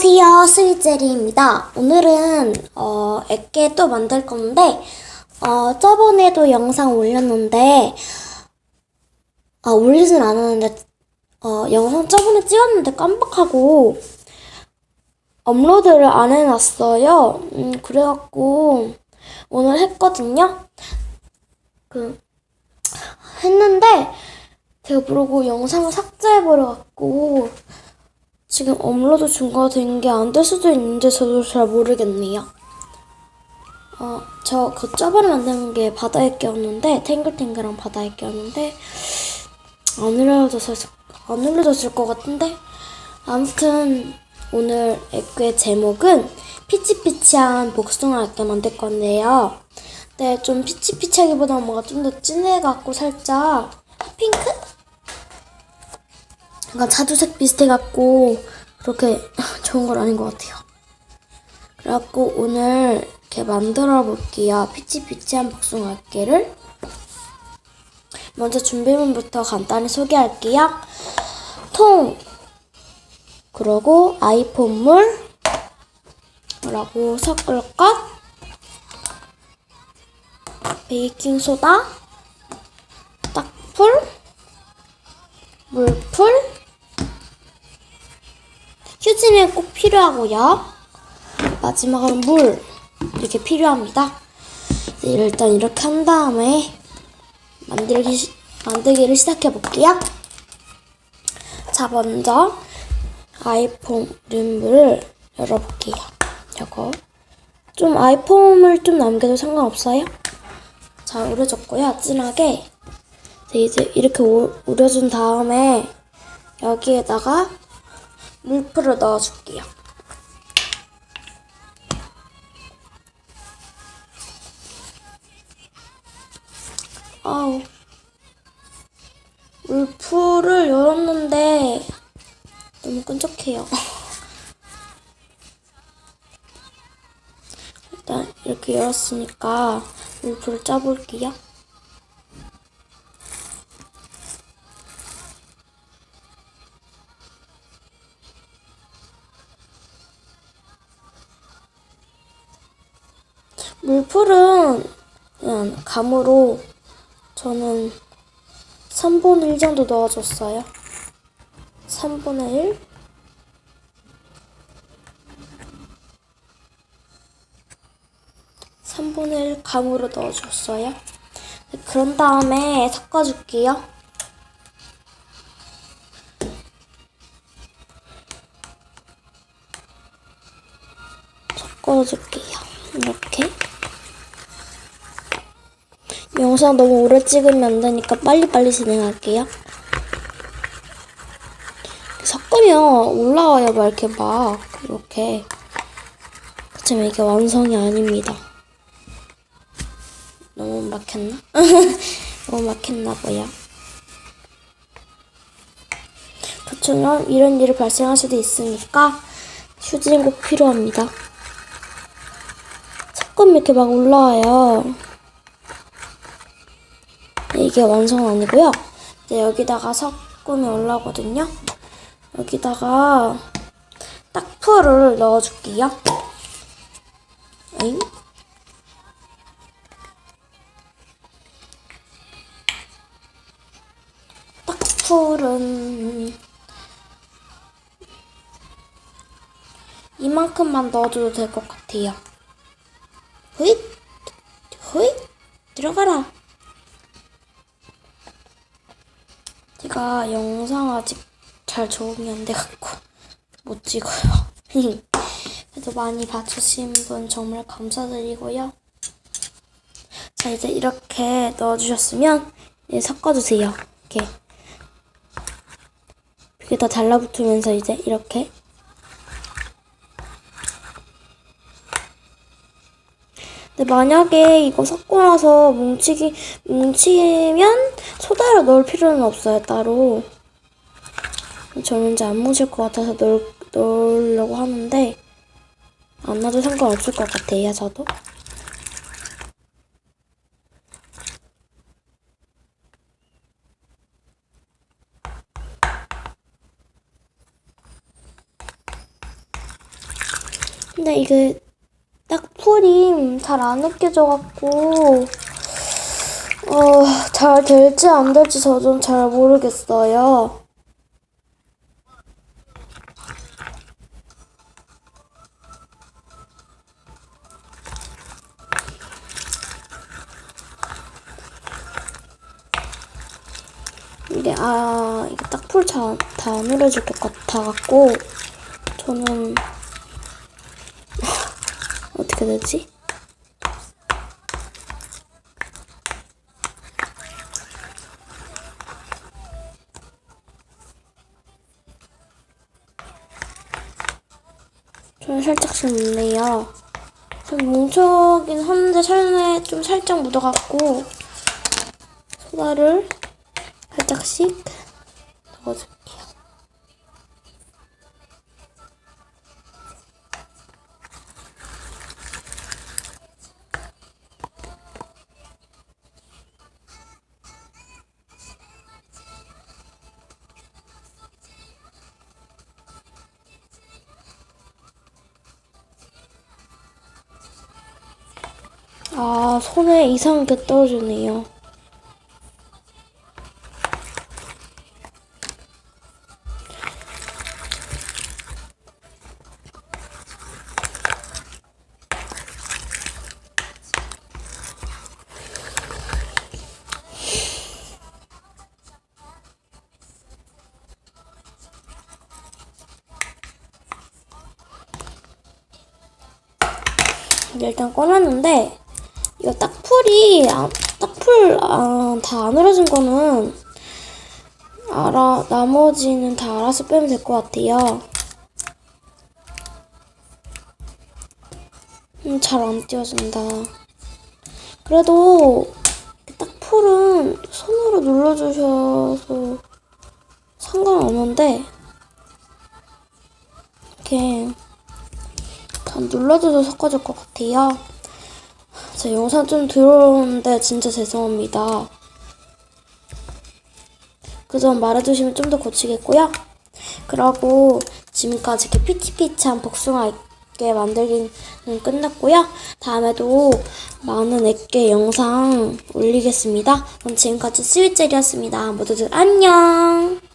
안녕하세요, 스윗제리입니다. 오늘은 어, 액게 또 만들 건데 어, 저번에도 영상 올렸는데 아, 올리진 않았는데 어, 영상 저번에 찍었는데 깜빡하고 업로드를 안 해놨어요. 음, 그래갖고 오늘 했거든요. 그 했는데 제가 모르고 영상을 삭제해버려갖고 지금 업로드 중과가 된게 안 될 수도 있는데 저도 잘 모르겠네요. 어, 저 그 저번에 만든 게 바다의 깨였는데 탱글탱글한 바다의 깨였는데 안 올려졌을 안 올려졌을 것 같은데 아무튼 오늘 액괴 제목은 피치피치한 복숭아 액괴 만들 건데요. 네, 좀 피치피치하기보다 뭔가 좀 더 진해갖고 살짝 핑크? 약간 자두색 비슷해갖고 그렇게 좋은 건 아닌 것 같아요. 그래갖고 오늘 이렇게 만들어 볼게요. 피치피치한 복숭아 액기를. 먼저 준비물부터 간단히 소개할게요. 통. 그리고 아이폰물. 그리고 섞을 것. 베이킹소다. 딱풀. 물풀 필요하고요. 마지막으로 물 이렇게 필요합니다. 일단 이렇게 한 다음에 만들기 시, 만들기를 시작해 볼게요. 자 먼저 아이폰 림을 열어볼게요. 이거 좀 아이폰을 좀 남겨도 상관없어요. 자 우려졌고요. 진하게 네, 이제 이렇게 우, 우려준 다음에 여기에다가 물풀을 넣어줄게요. 아우 물풀을 열었는데 너무 끈적해요. 일단 이렇게 열었으니까 물풀을 짜볼게요. 물풀은 그냥 감으로 저는 3분의 1 정도 넣어줬어요. 3분의 1? 삼분의 1 감으로 넣어줬어요. 그런 다음에 섞어줄게요. 섞어줄게요. 이렇게. 영상 너무 오래 찍으면 안 되니까 빨리빨리 진행할게요. 섞으면 올라와요, 막 이렇게 막. 이렇게. 그치만 이게 완성이 아닙니다. 너무 막혔나? 너무 막혔나 봐요. 그치만 이런 일이 발생할 수도 있으니까 휴지는 꼭 필요합니다. 섞으면 이렇게 막 올라와요. 네, 이게 완성 아니고요. 이제 여기다가 섞으면 올라오거든요. 여기다가 딱풀을 넣어줄게요. 에잉? 딱풀은 이만큼만 넣어줘도 될 것 같아요. 호잇! 호잇! 들어가라! 제가 영상 아직 잘 적응이 안 돼갖고 못 찍어요. 그래도 많이 봐주신 분 정말 감사드리고요. 자 이제 이렇게 넣어주셨으면 이제 섞어주세요. 이렇게 이게 다 달라붙으면서 이제 이렇게 근데 만약에 이거 섞고 나서 뭉치기, 뭉치면 소다를 넣을 필요는 없어요, 따로. 저는 이제 안 뭉칠 것 같아서 넣, 넣으려고 하는데, 안 넣어도 상관없을 것 같아요, 저도. 근데 이게 딱 풀이 잘 안 으깨져갖고 어, 잘 될지 안 될지 저좀잘 모르겠어요. 이게 아 이게 딱 풀 다 안 으려질 것 같아갖고 저는 되지? 저는 살짝씩 묻네요. 좀 뭉쳐긴 한데 살에 좀 살짝 묻어갖고 소다를 살짝씩 넣어줄게요. 아, 손에 이상하게 떨어지네요. 이제 일단 꺼냈는데 이거 딱 풀이 딱풀다 안 으려진 거는 알아 나머지는 다 알아서 빼면 될 것 같아요. 음, 잘 안 띄워진다. 그래도 딱 풀은 손으로 눌러주셔서 상관없는데 이렇게 다 눌러줘서 섞어줄 것 같아요. 제 영상 좀 들어오는데 진짜 죄송합니다. 그 점 말해주시면 좀 더 고치겠고요. 그러고 지금까지 이렇게 피치피치한 복숭아 액게 만들기는 끝났고요. 다음에도 많은 액게 영상 올리겠습니다. 그럼 지금까지 스윗젤이었습니다. 모두들 안녕!